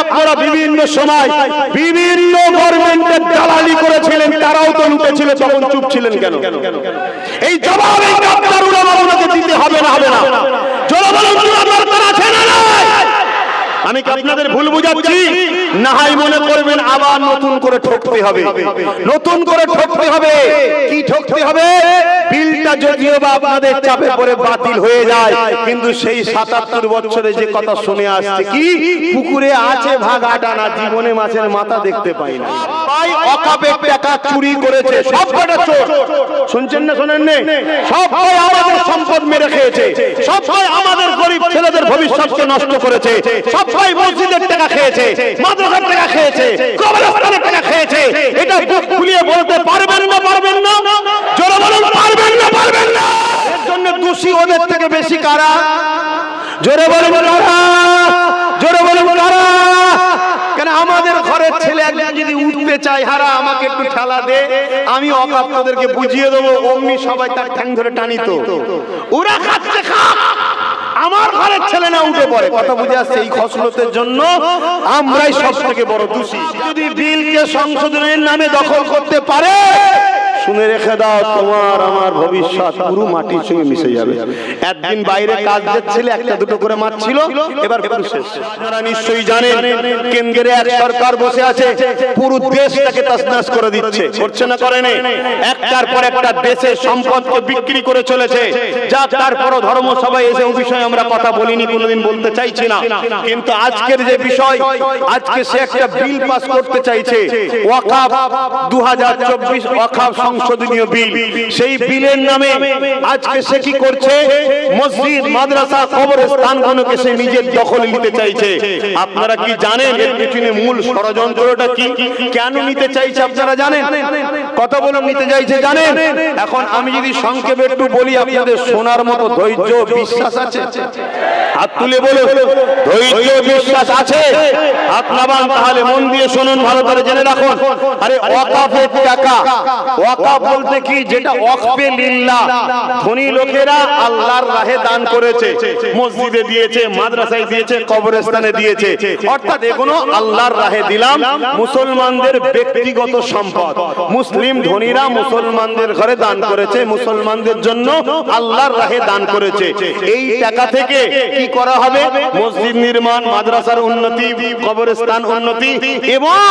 আপনারা বিভিন্ন সময় বিভিন্ন গভর্নমেন্টের দালালি করেছিলেন, তারাও তো লুটেছিল তখন চুপ ছিলেন কেন? এই জবাব এই ডাক্তার উলামাগুলোকে দিতে হবে না হবে না। জোরে দরকার আছে না আমি কি আপনাদের ভুল বুঝাচ্ছি? নাহাই মনে করবেন আবার নতুন করে ঠকতে হবে। নতুন করে ঠকতে হবে। কি ঠকতে হবে? বিলটা যদিও বা আপনাদের চাপে পড়ে বাতিল হয়ে যায় কিন্তু সেই সাতাত্তর বছরে যে কথা শুনে আসছে কি? পুকুরে আছে ভাগ আটা না জীবনে মাছের মাথা দেখতে পাই না। ভাই অকাপের টাকা চুরি করেছে সব কটা চোর। শুনছেন না শোনেন নে? সব আমাদের সম্পদ মেরে খেয়েছে সব আমাদের গরিব ছেলেদের ভবিষ্যৎকে নষ্ট করেছে সব ভাই মসজিদের টাকা খেয়েছে মাদ্রাসার টাকা খেয়েছে কবরস্থানের টাকা খেয়েছে। এটা বুক খুলিয়ে বলতে পারবেন না পারবেন না? জোরে বলুন পারবেন না পারবেন না। এর জন্য দোষী ওদের থেকে বেশি কারা? জোরে বলুন কারা? জোরে বলুন কারা? আমাদের ঘরের ছেলে একজন যদি উঠতে চায়, হারা, আমাকে একটু ঠেলা দে। আমি অকাপ বুঝিয়ে দেবো, অমনি সবাই তার ঠ্যাং ধরে টানিত ওরা খাচ্ছে আমার ঘরের ছেলে না উঠে পড়ে। কথা বুঝে আসছে এই খসলতের জন্য? আমরাই সব থেকে বড় দোষী। যদি বিলকে সংশোধনের নামে দখল করতে পারে শুনে রেখে দাও, তোমার আমার ভবিষ্যৎ পুরো মাটির সঙ্গে মিশে যাবে। একদিন বাইরে কাজ যাচ্ছিল একটা দুটো করে মাছ ছিল, এবার পুরো শেষ। আপনারা নিশ্চয়ই জানেন কেন্দ্রে এক সরকার বসে আছে, পুরো দেশটাকে তসনাস করে দিচ্ছে। করছে না করে নে একটার পর একটা দেশের সম্পদকে বিক্রি করে চলেছে। যা তারপরও ধর্ম সবাই এসে ও বিষয়ে আমরা কথা বলিনি, কোনোদিন বলতে চাইছি না। কিন্তু আজকের যে বিষয়, আজকে সে একটা বিল পাস করতে চাইছে। ওয়াকাফ দু হাজার চব্বিশ ওয়াকাফ সংশোধনীয় বিল। সেই বিলের নামে আজকে সে কি করছে? মসজিদ, মাদ্রাসা কবরস্থানগুলোকে সে নিজের দখল নিতে চাইছে। আপনারা কি জানেন এর পিছনে মূল ষড়যন্ত্রটা কি? কেন নিতে চাইছে আপনারা জানেন? কত বলে নিতে চাইছে, জানেন? এখন আমি যদি সংক্ষেপে একটু বলি, আপনাদের শোনার মতো ধৈর্য, বিশ্বাস আছে? হাত তুলে বলো ধৈর্য, বিশ্বাস আছে? নামান তাহলে মন দিয়ে শুনুন, ভালো করে জেনে রাখুন। আরে, ওয়াকাফের টাকা ওয়াকাফ বলতে কি যেটা ওয়াকফে লিল্লাহ? ধনী লোকেরা আল্লাহর রাহে দান করেছে, মসজিদে দিয়েছে, মাদ্রাসায় দিয়েছে, কবরস্থানে দিয়েছে। অর্থাৎ এগুলো আল্লাহর রাহে দিলাম, মুসলমানদের ব্যক্তিগত সম্পদ। মুসলিম ধনীরা মুসলমানদের ঘরে দান করেছে, মুসলমানদের জন্য আল্লাহর রাহে দান করেছে। এই টাকা থেকে কি করা হবে? মসজিদ নির্মাণ, মাদ্রাসার উন্নতি, কবরস্থান উন্নতি, এবং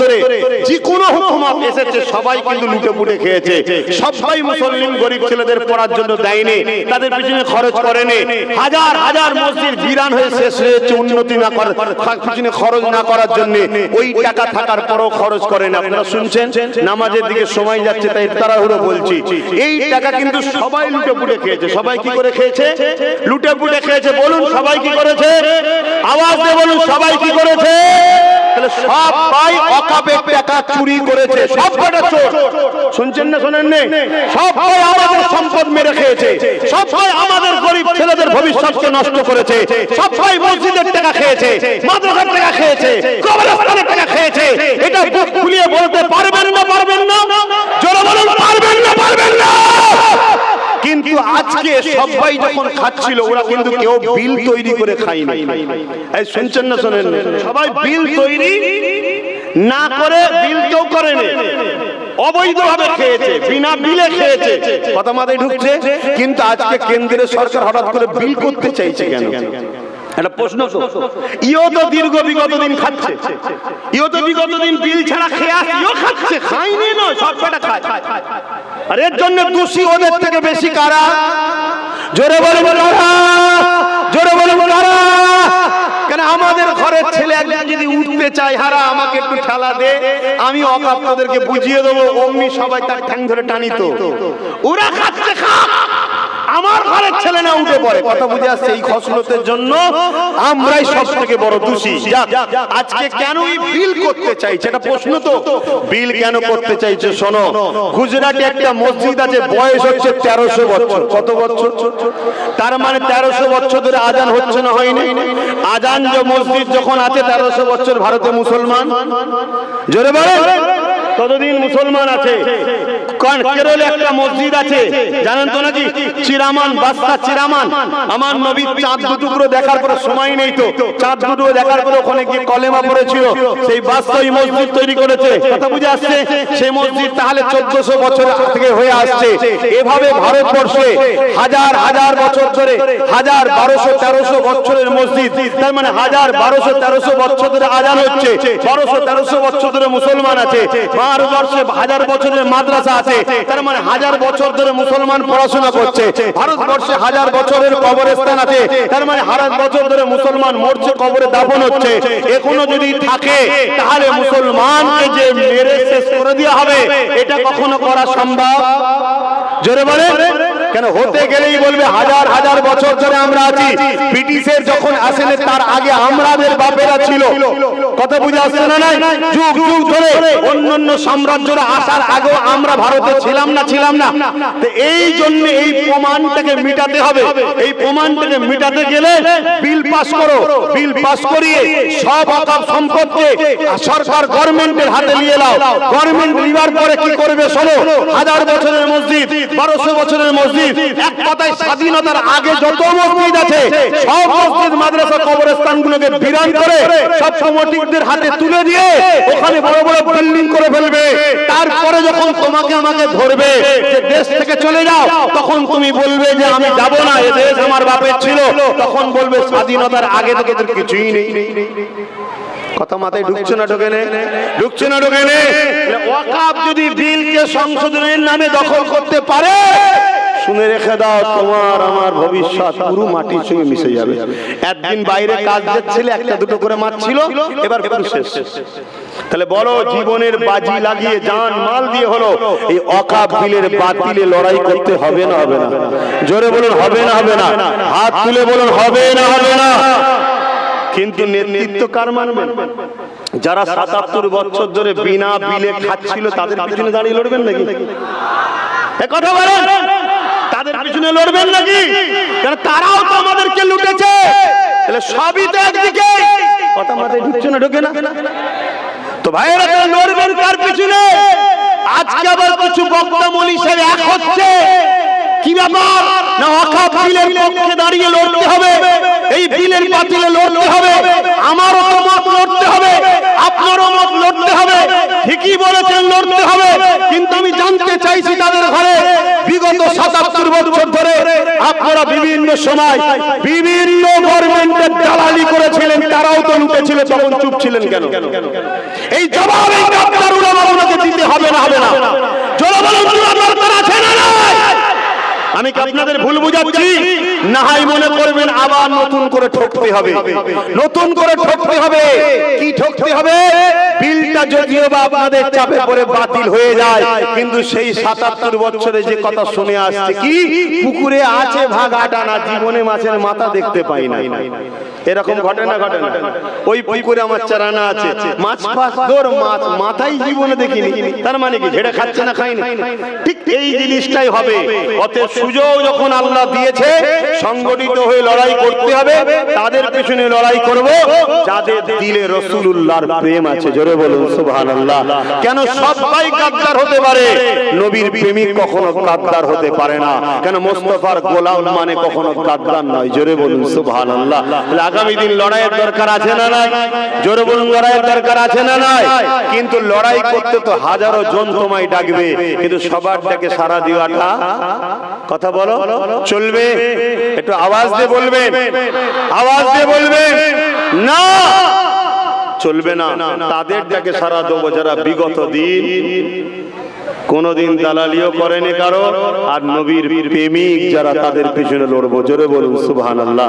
ধরে যে কোনো হুকুমত এসেছে, সবাই কিন্তু লুটে পুটে খেয়েছে। সবাই মুসলিম গরিব ছেলেদের পড়ার জন্য দেয়নি, তাদের পিছনে খরচ করেনি। হাজার হাজার মসজিদ বিরান হয়ে শেষ হয়েছে, উন্নতি না করার পিছনে খরচ না করার জন্য। ওই টাকা থাকার পরও খরচ করেন। আপনারা শুনছেন? নামাজের দিকে সময় যাচ্ছে, তাই তারা তাড়াহুড়ো বলছি। এই টাকা কিন্তু সবাই লুটে পুটে খেয়েছে। সবাই কি করে খেয়েছে? লুটে পুটে খেয়েছে। বলুন সবাই কি করেছে? আওয়াজ দিয়ে বলুন সবাই কি করেছে? সবাই অকাপে টাকা চুরি করেছে, সব কটা চোর। শুনছেন না, শোনেন নেই সব ভাই আমাদের সম্পদ মেরে খেয়েছে, সব ভাই আমাদের গরিব ছেলেদের ভবিষ্যৎকে নষ্ট করেছে, সব ভাই মসজিদের টাকা খেয়েছে, মাদ্রাসার টাকা খেয়েছে, কবরস্থানের টাকা খেয়েছে। এটা বুক খুলিয়ে বলতে পারবেন সবাই যখন খাচ্ছিল ওরা কিন্তু কেউ বিল তৈরি করে খায়নি। এই শুনছেন না শোনেন? সবাই বিল তৈরি না করে বিল কেউ করেনি। অবৈধভাবে খেয়েছে বিনা বিলে খেয়েছে। কথা মাথায় ঢুকছে? কিন্তু আজকে কেন্দ্রের সরকার হঠাৎ করে বিল করতে চাইছে কেন? প্রশ্ন তো। ইও তো। দীর্ঘ বিগত দিন খাচ্ছে। ইও তো বিগত দিন বিল ছাড়া খেয়ে ইও খাচ্ছে। খাইনি নয় সব কটা খায় আর এর জন্য দোষী ওদের থেকে বেশি কারা? জোরে বলে কারা জোরে বলে কারা কেন আমাদের ঘরের ছেলে একজন যদি উঠতে চায় হারা আমাকে একটু ঠেলা দে। আমি অকাপ তাদেরকে বুঝিয়ে দেবো অমনি সবাই তার ঠ্যাং ধরে টানিত। ওরা খাচ্ছে খা আমার ঘরের ছেলে না উঠে পড়ে। কথা বুঝে আসছে এই খসলতের জন্য আমরাই সব থেকে বড় দোষী। যাক, আজকে কেন এই বিল করতে চাইছে? এটা প্রশ্ন তো। বিল কেন করতে চাইছে শোনো গুজরাটে একটা মসজিদ আছে বয়স হচ্ছে তেরোশো বছর। কত বছর? তার মানে তেরোশো বছর ধরে আজান হচ্ছে না হয়নি? আজান যে মসজিদ যখন আছে তেরোশো বছর ভারতে মুসলমান? জোরে বলে ততদিন মুসলমান আছে। কারণ কেরলে একটা মসজিদ আছে? জানেন তো নাকি? চিরামান চিরামান। আমার নবীর চাঁদ দুটুকরো দেখার পরে সময় নেই তো। চাঁদ দুটো দেখার পরে ওখানে গিয়ে কলেমা পড়েছিল। সেই মসজিদ তৈরি করেছে। কথা বুঝে আসছে? সেই মসজিদ তাহলে বছর থেকে হয়ে আসছে। এভাবে ভারতবর্ষে হাজার হাজার বছর ধরে, হাজার বারোশো, তেরোশো বছরের মসজিদ। তার মানে হাজার, বারোশো, তেরোশো বছর ধরে আজান হচ্ছে। বারোশো, তেরোশো বছর ধরে মুসলমান আছে। ভারতবর্ষে হাজার বছরের মাদ্রাসা আছে। তার মানে হাজার বছর ধরে মুসলমান পড়াশোনা করছে, ভারতবর্ষে হাজার বছরের কবরস্থান আছে, তার মানে হাজার বছর ধরে মুসলমান মরছে, কবরে দাফন হচ্ছে, এখনও যদি থাকে, তাহলে মুসলমানকে যে মেরে শেষ করে দেওয়া হবে, এটা কখনো করা সম্ভব? জোরে বলে কেন? হতে গেলেই বলবে হাজার হাজার বছর ধরে আমরা আছি। ব্রিটিশের যখন আসেন, তার আগে আমাদের বাপেরা ছিল। কথা বুঝে না নাই? যুগ যুগ ধরে সাম্রাজ্যরা আসার আমরা ভারতে ছিলাম না ছিলাম না। এই জন্য এই প্রমাণটাকে মিটাতে হবে। এই প্রমাণটাকে মিটাতে গেলে বিল পাস করো। বিল পাস করিয়ে সব অকাপ সম্পদকে সরকার গভর্নমেন্টের হাতে নিয়ে নাও। গভর্নমেন্ট পরে কি করবে শোনো? হাজার বছরের মসজিদ, বারোশো বছরের মসজিদ স্বাধীনতার আগে যত মসজিদ আছে, সব মসজিদ, মাদ্রাসা করে সব কমিটিদের হাতে তুলে দিয়ে ওখানে বড় বড় বিল্ডিং করে ফেলবে। তারপরে যখন তোমাকে আমাকে ধরবে, যে দেশ থেকে চলে যাও, তখন তুমি বলবে যে আমি যাব না, এ দেশ আমার বাপের ছিল। তখন বলবে স্বাধীনতার আগে থেকে কিছুই নেই। কথা মাথায় ঢুকছে না, ঢোকে ঢুকছে না, ঢোকে যদি বিলকে সংশোধনের নামে দখল করতে পারে শুনে রেখে দাও, তোমার আমার ভবিষ্যৎ পুরো মাটির সঙ্গে মিশে যাবে। একদিন বাইরে কাজ যাচ্ছিলে একটা দুটো করে মাছ ছিল, এবার পুরো শেষ। তাহলে বলো, জীবনের বাজি লাগিয়ে জান মাল দিয়ে হলো, এই অকাপ বিলের বাতিলে লড়াই করতে হবে না হবে না। জোরে বলুন, হবে না হবে না। হাত তুলে বলুন, হবে না হবে না। কিন্তু নেতৃত্ব কার মানবেন যারা সাতাত্তর বছর ধরে বিনা বিলে খাচ্ছিল, তাদের পিছনে দাঁড়িয়ে লড়বেন নাকি? কথা বলেন। তাদের পিছনে লড়বেন নাকি? কারণ তারাও তো আমাদেরকে লুটেছে? তাহলে সবই তো একদিকে। কথা মাথায় ঢুকছে না ঢুকে না? তো ভাইয়েরা লড়বেন কার পিছনে? আজকে আবার কিছু বক্তা মনীষের এক হচ্ছে। কি ব্যাপার? না অকাপ পক্ষে দাঁড়িয়ে লড়তে হবে? এই বিলের বাতিলে লড়তে হবে। আমারও তো মত লড়তে হবে। আপনারও মত লড়তে হবে। ঠিকই বলেছেন, লড়তে হবে। কিন্তু আমি জানতে চাইছি তাদের ঘরে বিগত সাতাত্তর বছর ধরে আপনারা বিভিন্ন সময় বিভিন্ন গভর্নমেন্টের দালালি করেছিলেন, তারাও তো লুটেছিল, তখন চুপ ছিলেন কেন? এই জবাব ডাক্তার উলামাগুলোকে দিতে হবে না হবে না। চলো বলুন তোমরা দরকার না নাই? আমি কি আপনাদের ভুল বুঝাচ্ছি? নাহাই মনে করবেন আবার নতুন করে ঠকতে হবে। নতুন করে ঠকতে হবে। কি ঠকতে হবে? বিলটা যদিও বা আপনাদের চাপে পড়ে বাতিল হয়ে যায় কিন্তু সেই সাতাত্তর বছরে যে কথা শুনে আসছে কি? পুকুরে আছে ভাগ আটা না জীবনে মাছের মাথা দেখতে পাই না। এরকম ঘটে না। ঘটে না। ওই পুকুরে আমার চারানা আছে। মাছ ফাছ দোর মাছ মাথাই জীবনে দেখিনি। তার মানে কি? ঝেড়ে খাচ্ছে না খাই না ঠিক এই জিনিসটাই হবে। অতএব সুযোগ যখন আল্লাহ দিয়েছে সংগঠিত হয়ে লড়াই করতে হবে। তাদের পিছনে লড়াই করব। যাদের দিলে রসুলুল্লাহর প্রেম আছে জোরে বলুন সুবহানাল্লাহ। কেন সবাই গাদ্দার হতে পারে? নবীর প্রেমিক কখনো গাদ্দার হতে পারে না। কেন মোস্তফার গোলাম মানে কখনো গাদ্দার নয়? জোরে বলুন সুবহানাল্লাহ আগামী দিন লড়াইয়ের দরকার আছে না নাই? লড়াইয়ের দরকার আছে না নাই? কিন্তু লড়াই করতে তো হাজারো জন তোমায় ডাকবে, কিন্তু সবার ডাকে সারা দেওয়াটা কথা বলো, চলবে? একটু আওয়াজ দিয়ে আওয়াজ দিয়ে না! চলবে না। তাদের ডাকে সারা দেবো যারা বিগত দিন কোনদিন দালালিও করেনি কারও, আর নবীর প্রেমিক যারা তাদের পিছনে লড়বো। জোরে বলুন, সুবহানাল্লাহ।